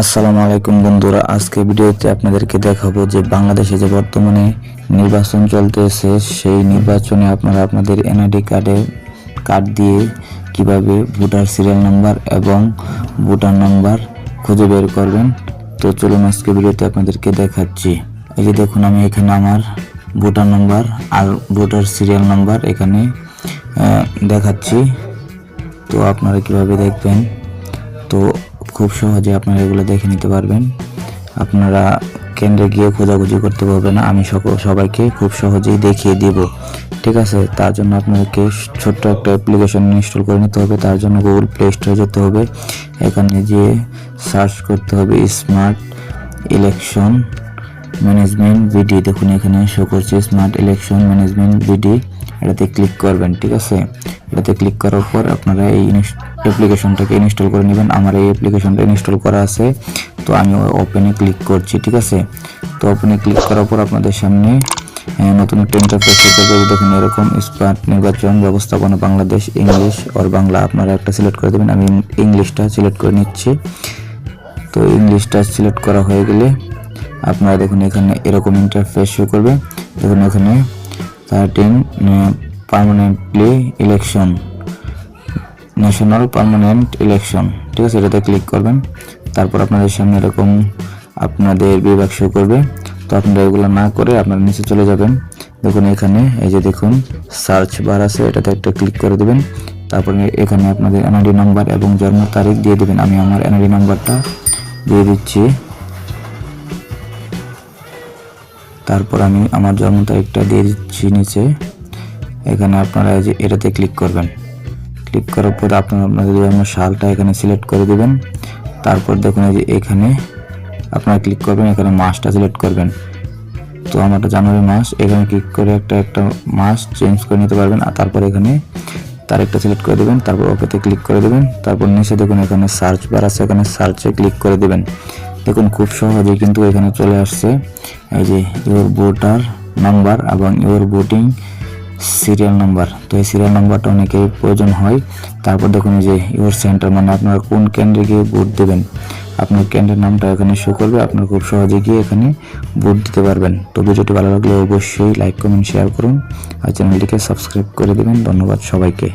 আসসালামু আলাইকুম বন্ধুরা, আজকে ভিডিওতে আপনাদেরকে দেখাবো যে বাংলাদেশে যে বর্তমানে নির্বাচন চলতেছে, সেই নির্বাচনে আপনারা আপনাদের এনআইডি কার্ডে কার্ড দিয়ে কীভাবে ভোটার সিরিয়াল নাম্বার এবং ভোটার নাম্বার খুঁজে বের করবেন। তো চলুন আজকে ভিডিওতে আপনাদেরকে দেখাচ্ছি। এই যে দেখুন, আমি এখানে আমার ভোটার নাম্বার আর ভোটার সিরিয়াল নাম্বার এখানে দেখাচ্ছি। তো আপনারা কীভাবে দেখবেন? তো খুব সহজে আপনারা এগুলো দেখে নিতে পারবেন। আপনারা কেন্দ্রে গিয়ে খোঁজাখুঁজি করতে পারবেন। না আমি সকল, সবাইকে খুব সহজেই দেখিয়ে দিব। ঠিক আছে? তার জন্য আপনাদেরকে ছোট্ট একটা অ্যাপ্লিকেশন ইনস্টল করে নিতে হবে। তার জন্য গুগল প্লে স্টোরে যেতে হবে। এখানে গিয়ে সার্চ করতে হবে স্মার্ট ইলেকশন ম্যানেজমেন্ট বিডি দেখুন এখানে শো করছে স্মার্ট ইলেকশন ম্যানেজমেন্ট বিডি এটাতে ক্লিক করবেন, ঠিক আছে? এটাতে ক্লিক করার পর আপনারা এই অ্যাপ্লিকেশনটাকে ইনস্টল করে নেবেন। আমার এই অ্যাপ্লিকেশনটা ইনস্টল করা আছে, তো আমি ওপেনে ক্লিক করছি, ঠিক আছে? তো ওপেনে ক্লিক করার পর আপনাদের সামনে নতুন একটা ইন্টারফেস হতে যাবে দেখুন, এরকম স্মার্ট নির্বাচন ব্যবস্থাপনা বাংলাদেশ ইংলিশ ওর বাংলা, আপনারা একটা সিলেক্ট করে দেবেন। আমি ইংলিশটা সিলেক্ট করে নিচ্ছি। তো ইংলিশটা সিলেক্ট করা হয়ে গেলে আপনারা দেখুন এখানে এরকম ইন্টারফেস শো করবে। দেখুন এখানে thirteen permanently election national permanent election ঠিক আছে? এটাতে ক্লিক করবেন। তারপর আপনাদের সামনে এরকম আপনাদের বিভাগ শো করবে। তো আপনারা এগুলো না করে আপনারা নিচে চলে যাবেন। দেখুন এখানে, এই যে দেখুন সার্চ বার আছে, এটাতে একটা ক্লিক করে দেবেন। তারপরে এখানে আপনাদের এনআইডি নাম্বার এবং জন্ম তারিখ দিয়ে দেবেন। আমি আমার এনআইডি নাম্বারটা দিয়ে দিচ্ছি। তারপর আমি আমার জন্ম তারিখটা দিয়ে দিচ্ছি নিচে। এখানে আপনারা এই যে এটাতে ক্লিক করবেন। ক্লিক করার পর আপনারা আপনাদের জন্ম সালটা এখানে সিলেক্ট করে দিবেন। তারপর দেখুন এই যে এখানে আপনারা ক্লিক করবেন, এখানে মাসটা সিলেক্ট করবেন। তো আমারটা জানুয়ারি মাস, এখানে ক্লিক করে একটা একটা মাস চেঞ্জ করে নিতে পারবেন। আর তারপর এখানে তারিখটা সিলেক্ট করে দেবেন। তারপর ওকেতে ক্লিক করে দেবেন। তারপর নিচে দেখুন এখানে সার্চ বার আছে, এখানে সার্চে ক্লিক করে দেবেন। দেখুন, খুব সহজে কিন্তু এখানে চলে আসছে। এই যে ইওর ভোটার নাম্বার এবং ইওর ভোটিং সিরিয়াল নাম্বার তো এই সিরিয়াল নাম্বারটা অনেকেই প্রয়োজন হয়। তারপর দেখুন যে ইওর সেন্টার মানে আপনারা কোন কেন্দ্রে গিয়ে ভোট দেবেন। আপনার কেন্দ্রের নামটা এখানে শো করবে। আপনারা খুব সহজে গিয়ে এখানে ভোট দিতে পারবেন। তো ভিডিওটি ভালো লাগলে অবশ্যই লাইক কমেন্ট শেয়ার করুন। আর চ্যানেলটিকে সাবস্ক্রাইব করে দেবেন। ধন্যবাদ সবাইকে।